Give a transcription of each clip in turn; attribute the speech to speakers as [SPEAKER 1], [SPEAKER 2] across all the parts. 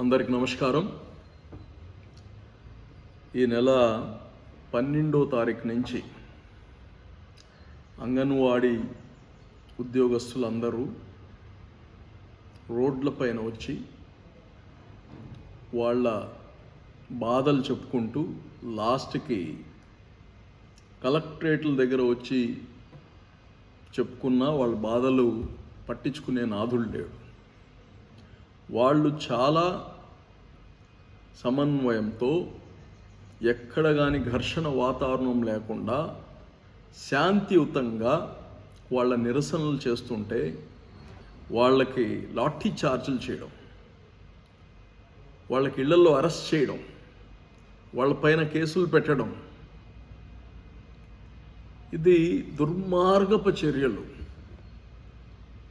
[SPEAKER 1] అందరికి నమస్కారం. ఈ నెల పన్నెండో తారీఖు నుంచి అంగన్వాడీ ఉద్యోగస్తులందరూ రోడ్లపైన వచ్చి వాళ్ళ బాధలు చెప్పుకుంటూ లాస్ట్కి కలెక్టరేట్ల దగ్గర వచ్చి చెప్పుకున్నా వాళ్ళ బాధలు పట్టించుకునే నాథుడు లేడు. వాళ్ళు చాలా సమన్వయంతో ఎక్కడ కానీ ఘర్షణ వాతావరణం లేకుండా శాంతియుతంగా వాళ్ళ నిరసనలు చేస్తుంటే వాళ్ళకి లాఠీ చార్జీలు చేయడం వాళ్ళకి ఇళ్ళలో అరెస్ట్ చేయడం వాళ్ళపైన కేసులు పెట్టడం. ఇది దుర్మార్గపు చర్యలు.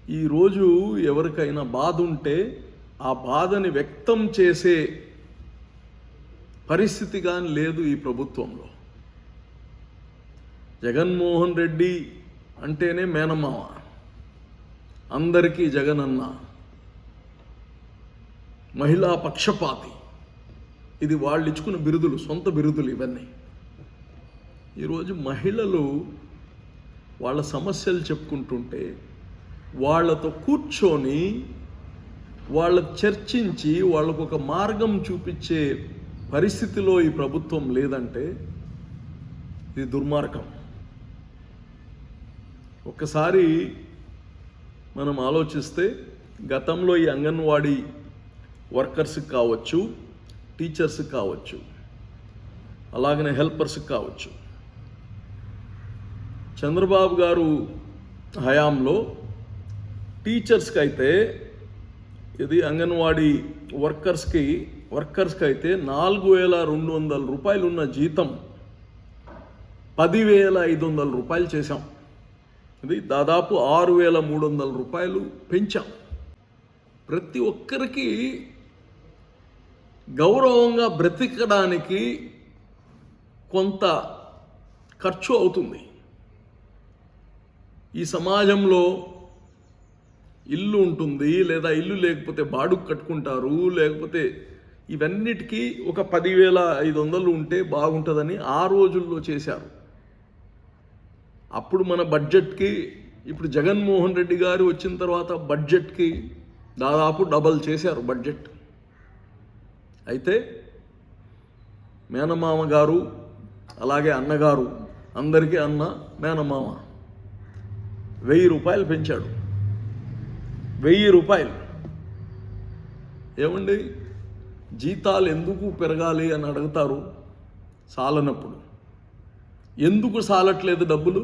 [SPEAKER 1] ఈరోజు ఎవరికైనా బాధ ఉంటే ఆ బాధని వ్యక్తం చేసే పరిస్థితి కానీ లేదు ఈ ప్రభుత్వంలో. జగన్మోహన్ రెడ్డి అంటేనే మేనమామ. అందరికీ జగనన్న. మహిళా పక్షపాతి. ఇది వాళ్ళు ఇచ్చుకున్న బిరుదులు సొంత బిరుదులు ఇవన్నీ. ఈరోజు మహిళలు వాళ్ళ సమస్యలు చెప్పుకుంటుంటే వాళ్ళతో కూర్చొని వాళ్ళకు చర్చించి వాళ్ళకు ఒక మార్గం చూపించే పరిస్థితిలో ఈ ప్రభుత్వం లేదంటే ఇది దుర్మార్గం. ఒక్కసారి మనం ఆలోచిస్తే గతంలో ఈ అంగన్వాడీ వర్కర్స్కి కావచ్చు టీచర్స్కి కావచ్చు అలాగనే హెల్పర్స్కి కావచ్చు. చంద్రబాబు గారు హయాంలో టీచర్స్కి అయితే ఇది అంగన్వాడీ వర్కర్స్కి వర్కర్స్కి అయితే నాలుగు వేల రెండు వందల రూపాయలు ఉన్న జీతం పదివేల ఐదు వందల రూపాయలు చేశాం. ఇది దాదాపు ఆరు వేల మూడు వందల రూపాయలు పెంచాం. ప్రతి ఒక్కరికి గౌరవంగా బ్రతికడానికి కొంత ఖర్చు అవుతుంది. ఈ సమాజంలో ఇల్లు ఉంటుంది లేదా ఇల్లు లేకపోతే బాడుకు కట్టుకుంటారు లేకపోతే ఇవన్నిటికీ ఒక పదివేల ఐదు వందలు ఉంటే బాగుంటుందని ఆ రోజుల్లో చేశారు. అప్పుడు మన బడ్జెట్కి ఇప్పుడు జగన్మోహన్ రెడ్డి గారు వచ్చిన తర్వాత బడ్జెట్కి దాదాపు డబల్ చేశారు బడ్జెట్. అయితే మేనమామ గారు అలాగే అన్నగారు అందరికీ అన్న మేనమామ వెయ్యి రూపాయలు పెంచాడు. వెయ్యి రూపాయలు. ఏమండి? జీతాలు ఎందుకు పెరగాలి అని అడుగుతారు సాలనప్పుడు. ఎందుకు సాలట్లేదు డబ్బులు?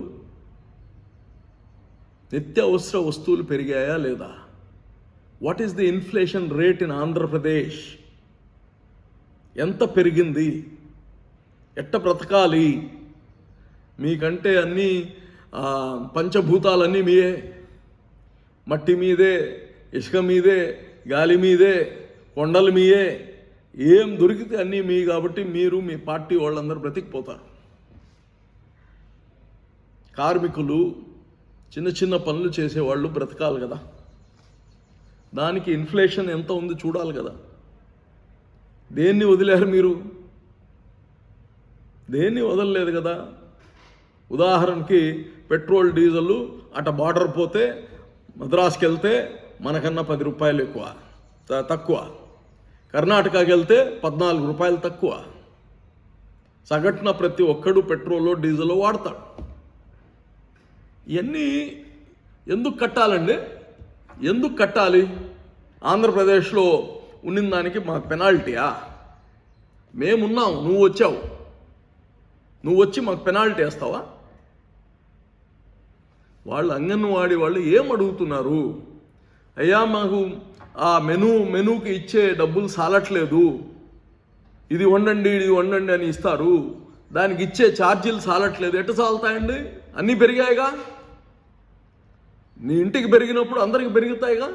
[SPEAKER 1] నిత్యావసర వస్తువులు పెరిగాయా లేదా? What is the inflation rate in Andhra Pradesh ఎంత పెరిగింది? ఎట్ట బ్రతకాలి? మీకంటే అన్నీ పంచభూతాలన్నీ మీయే. మట్టి మీదే ఇసుక మీదే గాలి మీదే కొండల మీయే ఏం దొరికితే అన్నీ మీ కాబట్టి మీరు మీ పార్టీ వాళ్ళందరూ బ్రతికిపోతారు. కార్మికులు చిన్న చిన్న పనులు చేసేవాళ్ళు బ్రతకాలి కదా. దానికి ఇన్ఫ్లేషన్ ఎంత ఉంది చూడాలి కదా. దేన్ని వదిలేరు మీరు? దేన్ని వదలలేదు కదా. ఉదాహరణకి పెట్రోల్ డీజిల్ అట బార్డర్ పోతే మద్రాసుకి వెళ్తే మనకన్నా పది రూపాయలు ఎక్కువ. త- తక్కువ. కర్ణాటకకి వెళ్తే పద్నాలుగు రూపాయలు తక్కువ. సగటున ప్రతి ఒక్కడు పెట్రోల్ డీజిల్ వాడతాడు. ఇవన్నీ ఎందుకు కట్టాలండి? ఎందుకు కట్టాలి? ఆంధ్రప్రదేశ్లో ఉండిన దానికి మాకు పెనాల్టీయా? మేమున్నాం నువ్వు వచ్చావు. నువ్వు వచ్చి మాకు పెనాల్టీ వేస్తావా? వాళ్ళు అంగన్వాడీ వాళ్ళు ఏం అడుగుతున్నారు? అయ్యా మాకు ఆ మెను మెనూకి ఇచ్చే డబ్బులు సాలట్లేదు. ఇది వండండి ఇది వండండి అని ఇస్తారు. దానికి ఇచ్చే ఛార్జీలు సాలట్లేదు. ఎట్ట సాలుతాయండి? అన్నీ పెరిగాయిగా? నీ ఇంటికి పెరిగినప్పుడు అందరికి పెరుగుతాయిగా?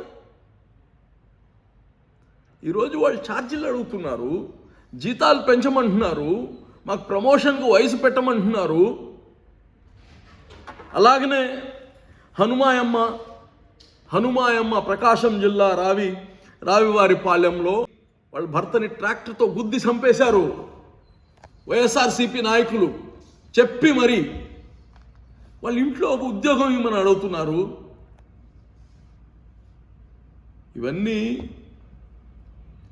[SPEAKER 1] ఈరోజు వాళ్ళు ఛార్జీలు అడుగుతున్నారు. జీతాలు పెంచమంటున్నారు. మాకు ప్రమోషన్కు వయసు పెట్టమంటున్నారు. అలాగనే హనుమాయమ్మ హనుమాయమ్మ ప్రకాశం జిల్లా రావి రావివారిపాలెంలో వాళ్ళ భర్తని ట్రాక్టర్తో గుద్ది చంపేశారు. వైఎస్ఆర్సీపీ నాయకులు చెప్పి మరి వాళ్ళ ఇంట్లో ఒక ఉద్యోగం ఇమ్మని అడుగుతున్నారు. ఇవన్నీ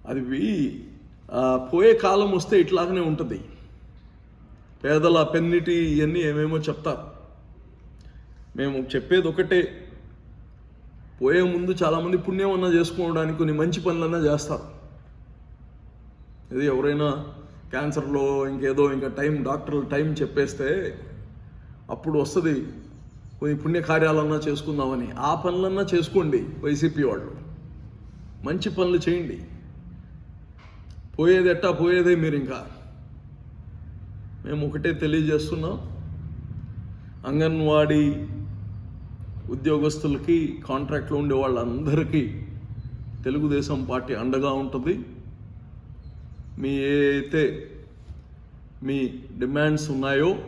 [SPEAKER 1] అది వి- పోయే కాలం వస్తే ఇట్లాగనే ఉంటుంది. పేదల పెన్నిటి ఇవన్నీ ఏమేమో చెప్తారు. మేము చెప్పేది ఒకటే. పోయే ముందు చాలామంది పుణ్యం అన్నా చేసుకోవడానికి కొన్ని మంచి పనులన్నా చేస్తారు. ఇది ఎవరైనా క్యాన్సర్లో ఇంకేదో ఇంకా టైం డాక్టర్లు టైం చెప్పేస్తే అప్పుడు వస్తుంది కొన్ని పుణ్యకార్యాలన్నా చేసుకుందామని. ఆ పనులన్నా చేసుకోండి వైసీపీ వాళ్ళు. మంచి పనులు చేయండి. పోయేది ఎట్టా పోయేదే మీరు ఇంకా. మేము ఒకటే తెలియజేస్తున్నాం. అంగన్వాడీ ఉద్యోగస్తులకి కాంట్రాక్ట్లో ఉండే వాళ్ళందరికీ తెలుగుదేశం పార్టీ అండగా ఉంటుంది. మీ ఏదైతే మీ డిమాండ్స్ ఉన్నాయో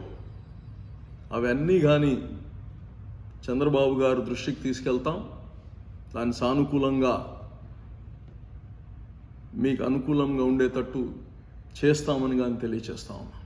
[SPEAKER 1] అవన్నీ కానీ చంద్రబాబు గారు దృష్టికి తీసుకెళ్తాం. దాని సానుకూలంగా మీకు అనుకూలంగా ఉండేటట్టు చేస్తామని కానీ తెలియచేస్తా ఉన్నాం.